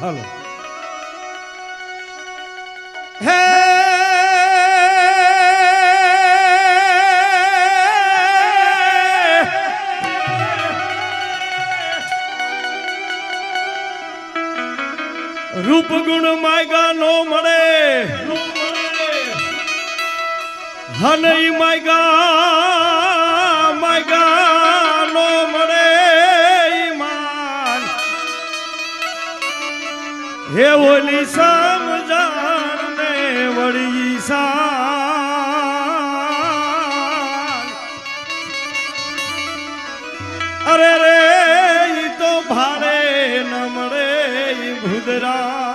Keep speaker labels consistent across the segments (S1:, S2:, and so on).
S1: હાલો. હે રૂપ ગુણ માયગા નો મળે. હનઈ માયગા ન મળે ભૂદરા.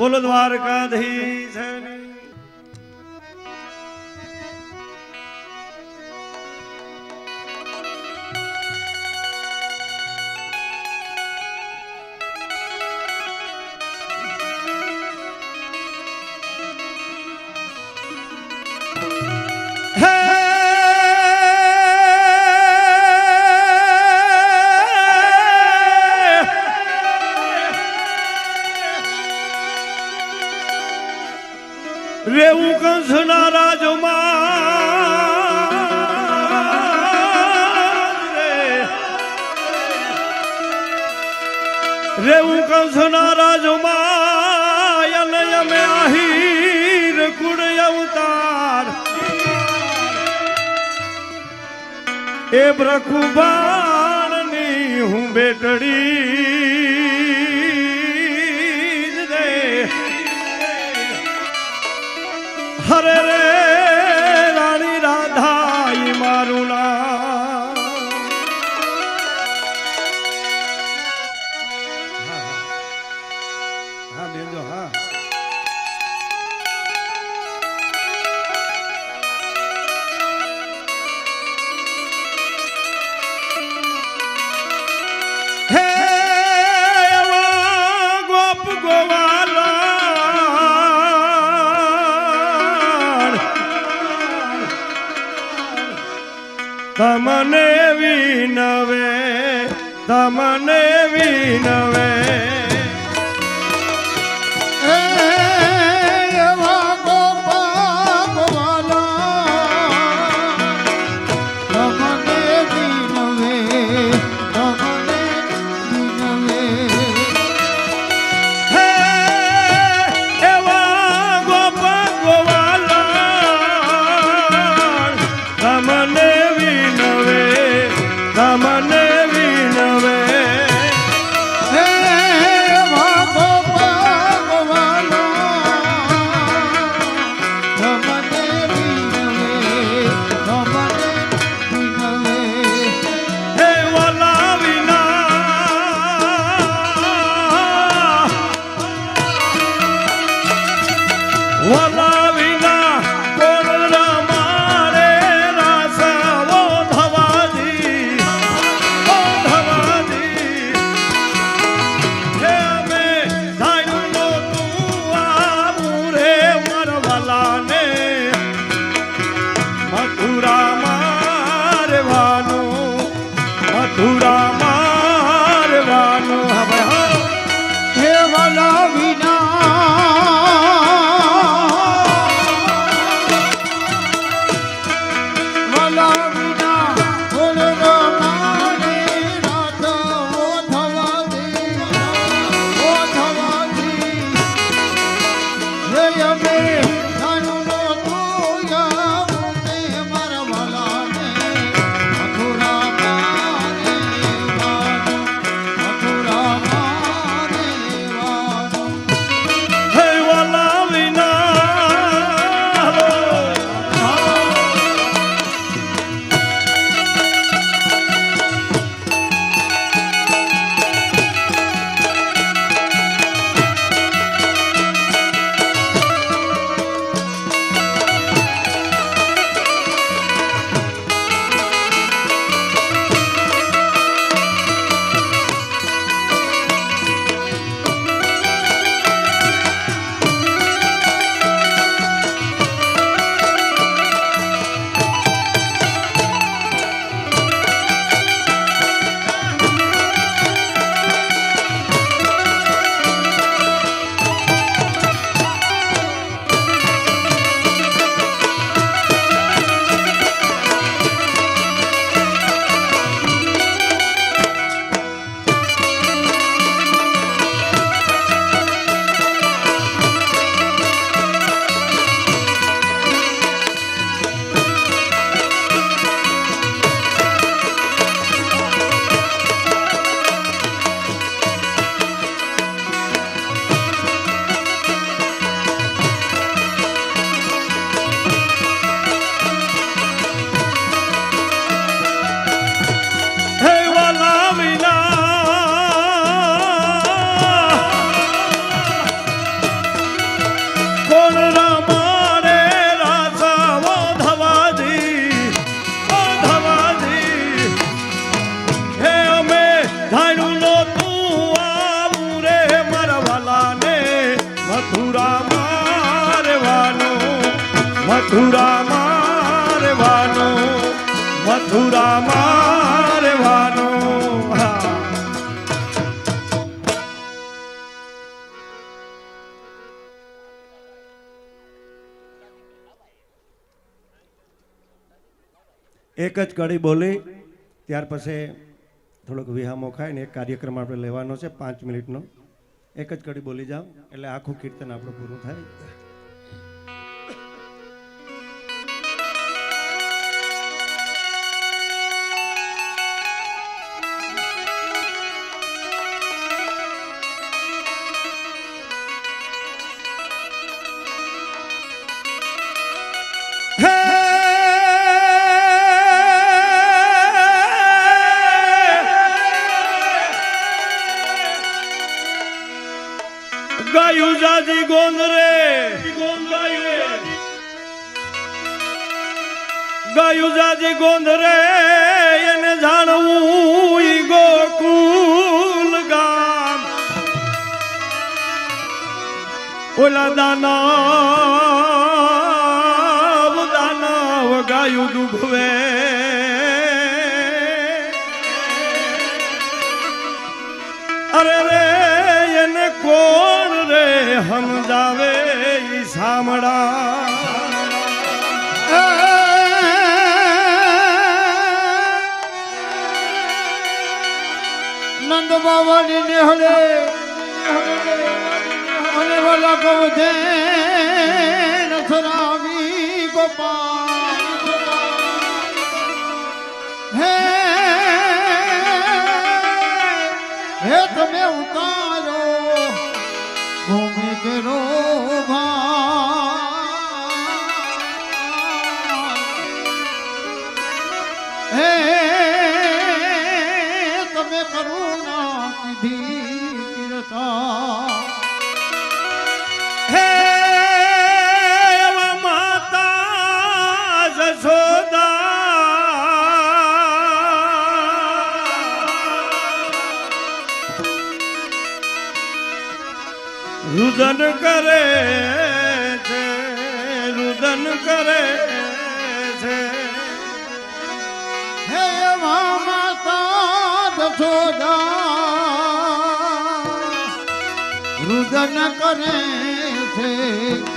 S1: બોલો દ્વારકાધીશ. રેવું કંસના રાજમાયલ અમે આહીર કુળ અવતાર. એ બ્રખુબાણની હું બેટડી તમને વિનવે તમને વિનવે. એક જ કડી બોલી, ત્યાર પછી થોડોક વિહામો ખાય ને એક કાર્યક્રમ આપણે લેવાનો છે, પાંચ મિનિટનો. એક જ કડી બોલી જાઓ, એટલે આખું કીર્તન આપણું પૂરું થાય. દાના દાનવ ગાયું દુભવે. અરે રે, એને કોણ રે સમજાવે ઈ સામડા
S2: નંદ બાવાની નિહળે છે નથરાવી ગોપાલ. હે હે તમે ઉતારો ભૂમિ કરો.
S1: રુદન કરે છે રુદન કરે છે.
S2: હે માતા છોડા રુદન કરે છે.